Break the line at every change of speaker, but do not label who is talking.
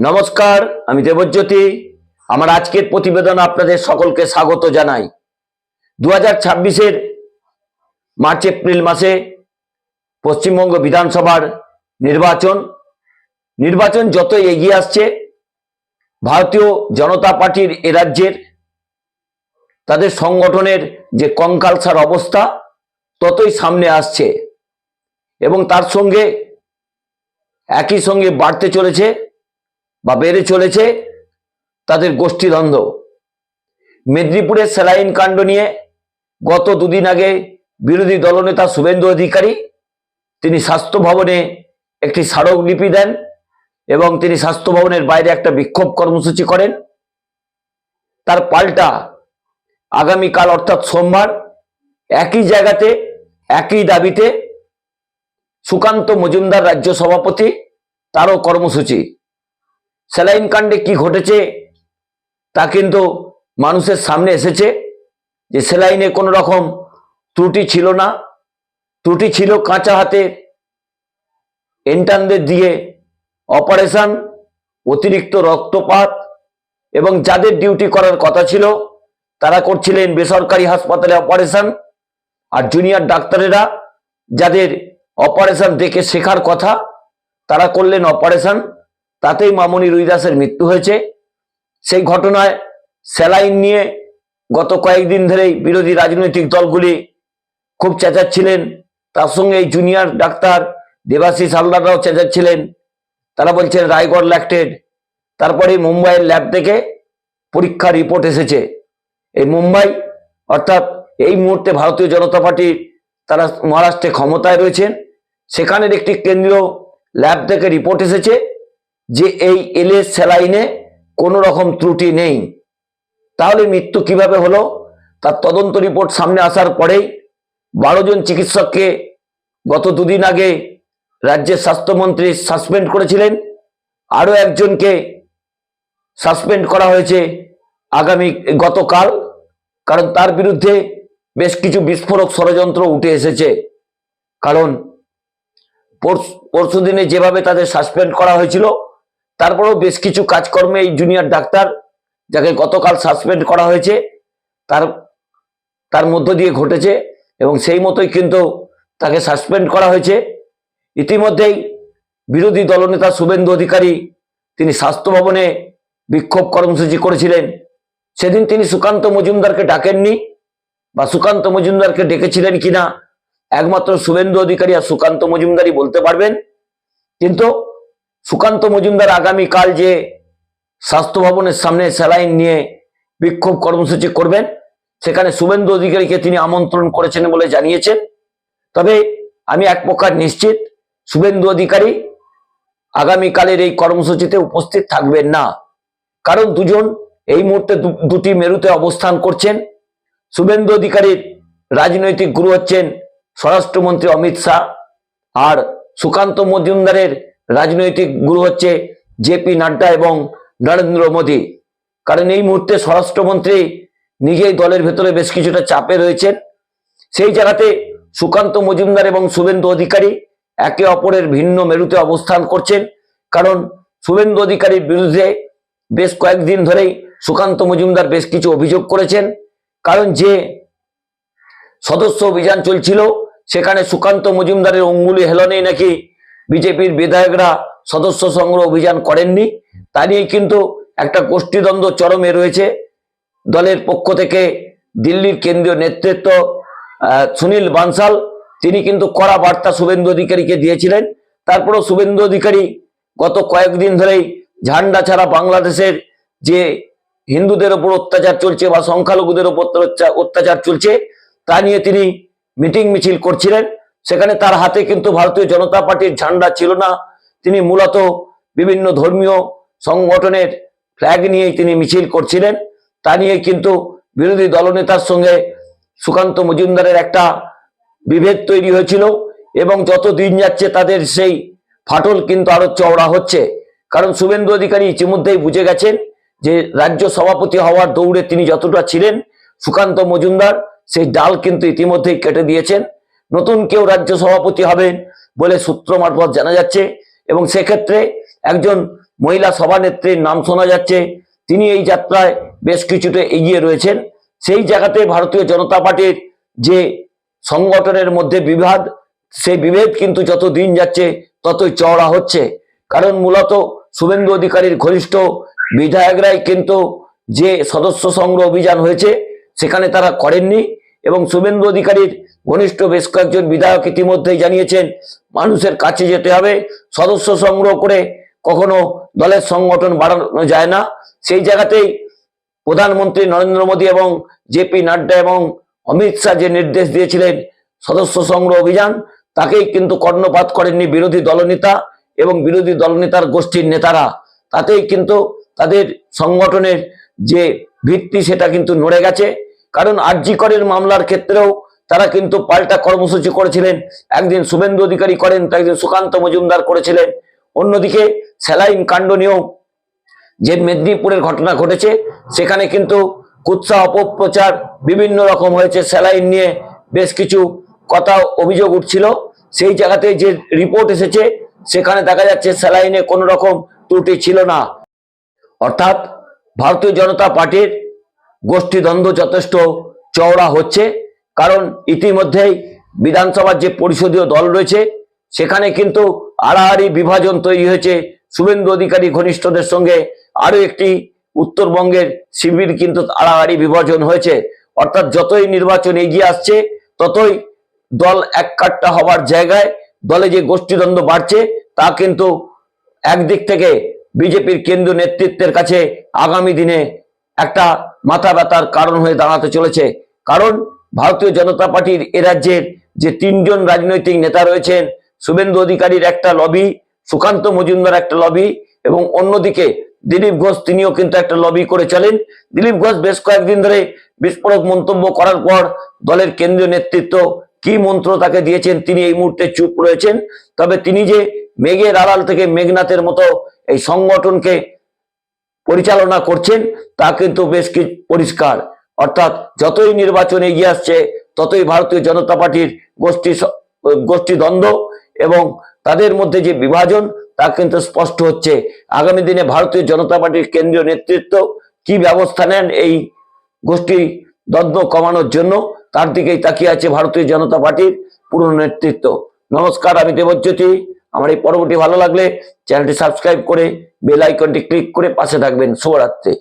নমস্কার, আমি দেবজ্যোতি। আমার আজকের প্রতিবেদন আপনাদের সকলকে স্বাগত জানাই। দু হাজার ছাব্বিশের মার্চ, এপ্রিল মাসে পশ্চিমবঙ্গ বিধানসভার নির্বাচন। নির্বাচন যতই এগিয়ে আসছে, ভারতীয় জনতা পার্টির এ রাজ্যের, তাদের সংগঠনের যে কঙ্কালসার অবস্থা, ততই সামনে আসছে। এবং তার সঙ্গে, একই সঙ্গে বাড়তে চলেছে। বা বেড়ে চলেছে তাদের গোষ্ঠীদ্বন্দ্ব। মেদিনীপুরের স্যালাইন কাণ্ড নিয়ে গত দুদিন আগে বিরোধী দলনেতা শুভেন্দু অধিকারী, তিনি স্বাস্থ্য ভবনে একটি স্মারকলিপি দেন এবং তিনি স্বাস্থ্য ভবনের বাইরে একটা বিক্ষোভ কর্মসূচি করেন। তার পাল্টা আগামীকাল অর্থাৎ সোমবার একই জায়গাতে, একই দাবিতে সুকান্ত মজুমদার রাজ্য সভাপতি, তারও কর্মসূচি। স্যালাইন কাণ্ডে কি ঘটেছে, তা কিন্তু মানুষের সামনে এসেছে যে সেলাইনে কোনো রকম ত্রুটি ছিল না। ত্রুটি ছিল কাঁচা হাতে এন্টানদের দিয়ে অপারেশন, অতিরিক্ত রক্তপাত এবং যাদের ডিউটি করার কথা ছিল, তারা করছিলেন বেসরকারি হাসপাতালে অপারেশন আর জুনিয়র ডাক্তারেরা যাদের অপারেশন দেখে শেখার কথা, তারা করলেন অপারেশন। তাতেই মামনি রুইদাসের মৃত্যু হয়েছে। সেই ঘটনায় স্যালাইন নিয়ে গত কয়েকদিন ধরেই বিরোধী রাজনৈতিক দলগুলি খুব চেঁচাচ্ছিলেন। তার সঙ্গে এই জুনিয়র ডাক্তার দেবাশিস হালদাররাও চেঁচাচ্ছিলেন। তারা বলছেন, রায়গড় ল্যাক্টেড। তারপরে মুম্বাইয়ের ল্যাব থেকে পরীক্ষা রিপোর্ট এসেছে। এই মুম্বাই, অর্থাৎ এই মুহূর্তে ভারতীয় জনতা পার্টি তারা মহারাষ্ট্রে ক্ষমতায় রয়েছেন। সেখানের একটি কেন্দ্রীয় ল্যাব থেকে রিপোর্ট এসেছে। যে এই এলএস স্যালাইনে কোনো রকম ত্রুটি নেই। তাহলে মৃত্যু কীভাবে হলো? তার তদন্ত রিপোর্ট সামনে আসার পরেই বারো জন চিকিৎসককে গত দুদিন আগে রাজ্যের স্বাস্থ্যমন্ত্রী সাসপেন্ড করেছিলেন। আরও একজনকে সাসপেন্ড করা হয়েছে আগামী গতকাল, কারণ তার বিরুদ্ধে বেশ কিছু বিস্ফোরক ষড়যন্ত্র উঠে এসেছে। কারণ পরশু দিনে যেভাবে তাদের সাসপেন্ড করা হয়েছিল তারপরেও বেশ কিছু কাজকর্মে এই জুনিয়র ডাক্তার, যাকে গতকাল সাসপেন্ড করা হয়েছে, তার তার মধ্য দিয়ে ঘটেছে এবং সেই মতোই কিন্তু তাকে সাসপেন্ড করা হয়েছে। ইতিমধ্যেই বিরোধী দলনেতা শুভেন্দু অধিকারী তিনি স্বাস্থ্য ভবনে বিক্ষোভ কর্মসূচি করেছিলেন। সেদিন তিনি সুকান্ত মজুমদারকে ডাকেননি বা সুকান্ত মজুমদারকে ডেকেছিলেন কিনা, একমাত্র শুভেন্দু অধিকারী আর সুকান্ত মজুমদারই বলতে পারবেন। কিন্তু সুকান্ত মজুমদার আগামীকাল যে স্বাস্থ্য ভবনের সামনে স্যালাইন নিয়ে বিক্ষোভ কর্মসূচি করবেন, সেখানে শুভেন্দু অধিকারীকে তিনি আমন্ত্রণ করেছেন বলে জানিয়েছেন। তবে আমি এক প্রকার নিশ্চিত, শুভেন্দু অধিকারী আগামীকালের এই কর্মসূচিতে উপস্থিত থাকবেন না। কারণ দুজন এই মুহূর্তে দুটি মেরুতে অবস্থান করছেন। শুভেন্দু অধিকারীর রাজনৈতিক গুরু হচ্ছেন স্বরাষ্ট্রমন্ত্রী অমিত শাহ আর সুকান্ত মজুমদারের রাজনৈতিক গুরু হচ্ছে জেপি নাড্ডা এবং নরেন্দ্র মোদী। কারণ এই মুহূর্তে স্বরাষ্ট্রমন্ত্রী নিজেই দলের ভেতরে বেশ কিছুটা চাপে রয়েছেন। সেই জায়গাতে সুকান্ত মজুমদার এবং শুভেন্দু অধিকারী একে অপরের ভিন্ন মেরুতে অবস্থান করছেন। কারণ শুভেন্দু অধিকারীর বিরুদ্ধে বেশ কয়েকদিন ধরেই সুকান্ত মজুমদার বেশ কিছু অভিযোগ করেছেন। কারণ যে সদস্য অভিযান চলছিল, সেখানে সুকান্ত মজুমদারের অঙ্গুলি হেলনেই নাকি বিজেপির বিধায়করা সদস্য সংগ্রহ অভিযান করেননি। তা নিয়ে কিন্তু একটা গোষ্ঠীদ্বন্দ্ব চরমে রয়েছে। দলের পক্ষ থেকে দিল্লির কেন্দ্রীয় নেতৃত্ব সুনীল বানসাল, তিনি কিন্তু কড়া বার্তা শুভেন্দু অধিকারীকে দিয়েছিলেন। তারপরেও শুভেন্দু অধিকারী গত কয়েকদিন ধরেই ঝান্ডা ছাড়া বাংলাদেশের যে হিন্দুদের ওপর অত্যাচার চলছে বা সংখ্যালঘুদের ওপর অত্যাচার- অত্যাচার চলছে, তা নিয়ে তিনি মিটিং মিছিল করছিলেন। সেখানে তার হাতে কিন্তু ভারতীয় জনতা পার্টির ঝান্ডা ছিল না। তিনি মূলত বিভিন্ন ধর্মীয় সংগঠনের ফ্ল্যাগ নিয়েই তিনি মিছিল করছিলেন। তা নিয়ে কিন্তু বিরোধী দলনেতার সঙ্গে সুকান্ত মজুমদারের একটা বিভেদ তৈরি হয়েছিল এবং যত দিন যাচ্ছে তাদের সেই ফাটল কিন্তু আরও চওড়া হচ্ছে। কারণ শুভেন্দু অধিকারী ইতিমধ্যেই বুঝে গেছেন যে রাজ্য সভাপতি হওয়ার দৌড়ে তিনি যতটা ছিলেন, সুকান্ত মজুমদার সেই ডাল কিন্তু ইতিমধ্যেই কেটে দিয়েছেন। নতুন কেউ রাজ্য সভাপতি হবেন বলে সূত্র মারফত জানা যাচ্ছে এবং সেক্ষেত্রে একজন মহিলা সভানেত্রীর নাম শোনা যাচ্ছে। তিনি এই যাত্রায় বেশ কিছুটা এগিয়ে রয়েছেন। সেই জায়গাতে ভারতীয় জনতা পার্টির যে সংগঠনের মধ্যে বিবাদ, সেই বিভেদ কিন্তু যত দিন যাচ্ছে ততই চওড়া হচ্ছে। কারণ মূলত শুভেন্দু অধিকারীর ঘনিষ্ঠ বিধায়করাই কিন্তু যে সদস্য সংগ্রহ অভিযান হয়েছে, সেখানে তারা করেননি। এবং শুভেন্দু অধিকারীর ঘনিষ্ঠ বেশ কয়েকজন বিধায়ক ইতিমধ্যেই জানিয়েছেন, মানুষের কাছে যেতে হবে, সদস্য সংগ্রহ করে কখনো দলের সংগঠন বাড়ানো যায় না। সেই জায়গাতেই প্রধানমন্ত্রী নরেন্দ্র মোদী এবং জেপি নাড্ডা এবং অমিত শাহ যে নির্দেশ দিয়েছিলেন সদস্য সংগ্রহ অভিযান, তাকেই কিন্তু কর্ণপাত করেননি বিরোধী দলনেতা এবং বিরোধী দলনেতার গোষ্ঠীর নেতারা। তাতেই কিন্তু তাদের সংগঠনের যে ভিত্তি, সেটা কিন্তু নড়ে গেছে। কারণ আরজি করের মামলার ক্ষেত্রেও তারা কিন্তু পাল্টা কর্মসূচি করেছিলেন। একদিন শুভেন্দু অধিকারী করেন তো একদিন সুকান্ত মজুমদার করেছিলেন। অন্যদিকে স্যালাইন কাণ্ড নিয়েও যে মেদিনীপুরের ঘটনা ঘটেছে, সেখানে কিন্তু কুৎসা, অপপ্রচার বিভিন্ন রকম হয়েছে। স্যালাইন নিয়ে বেশ কিছু কথা, অভিযোগ উঠছিল। সেই জায়গাতে যে রিপোর্ট এসেছে, সেখানে দেখা যাচ্ছে স্যালাইনে কোনো রকম ত্রুটি ছিল না। অর্থাৎ ভারতীয় জনতা পার্টির গোষ্ঠীদ্বন্দ্ব যথেষ্ট চওড়া হচ্ছে, কারণ ইতিমধ্যেই বিধানসভার যে পরিষদীয় দল রয়েছে, সেখানে কিন্তু আড়াআড়ি বিভাজন তৈরি হয়েছে। শুভেন্দু অধিকারী ঘনিষ্ঠদের সঙ্গে আরও একটি উত্তরবঙ্গের শিবির কিন্তু আড়াআড়ি বিভাজন হয়েছে। অর্থাৎ যতই নির্বাচন এগিয়ে আসছে, ততই দল এক কাট্টা হওয়ার জায়গায় দলে যে গোষ্ঠীদ্বন্দ্ব বাড়ছে, তা কিন্তু একদিক থেকে বিজেপির কেন্দ্রীয় নেতৃত্বের কাছে আগামী দিনে একটা মাথা ব্যথার কারণ হয়ে দাঁড়াতে চলেছে। কারণ ভারতীয় জনতা পার্টির এ রাজ্যের যে তিনজন রাজনৈতিক নেতা রয়েছেন, শুভেন্দু অধিকারীর একটা লবি সুকান্ত মজুমদার একটা লবি এবং অন্যদিকে দিলীপ ঘোষ, তিনিও কিন্তু একটা লবি করে চলেন। দিলীপ ঘোষ বেশ কয়েকদিন ধরে বিস্ফোরক মন্তব্য করার পর দলের কেন্দ্রীয় নেতৃত্ব কি মন্ত্র তাকে দিয়েছেন তিনি এই মুহূর্তে চুপ রয়েছেন। তবে তিনি যে মেঘের আড়াল থেকে মেঘনাথের মতো এই সংগঠনকে পরিচালনা করছেন, তা কিন্তু বেশ পরিষ্কার। অর্থাৎ যতই নির্বাচন এগিয়ে আসছে, ততই ভারতীয় জনতা পার্টির গোষ্ঠী স- গোষ্ঠী দ্বন্দ্ব এবং তাদের মধ্যে যে বিভাজন, তা কিন্তু স্পষ্ট হচ্ছে। আগামী দিনে ভারতীয় জনতা পার্টির কেন্দ্রীয় নেতৃত্ব কি ব্যবস্থা নেন এই গোষ্ঠী দ্বন্দ্ব কমানোর জন্য, তার দিকেই তাকিয়ে আছে ভারতীয় জনতা পার্টির পুরো নেতৃত্ব। নমস্কার, আমি দেবজ্যোতি। আমার এই পর্বটি ভালো লাগলে চ্যানেলটি সাবস্ক্রাইব করে বেল আইকনটি ক্লিক করে পাশে থাকবেন। শুভরাত্রি।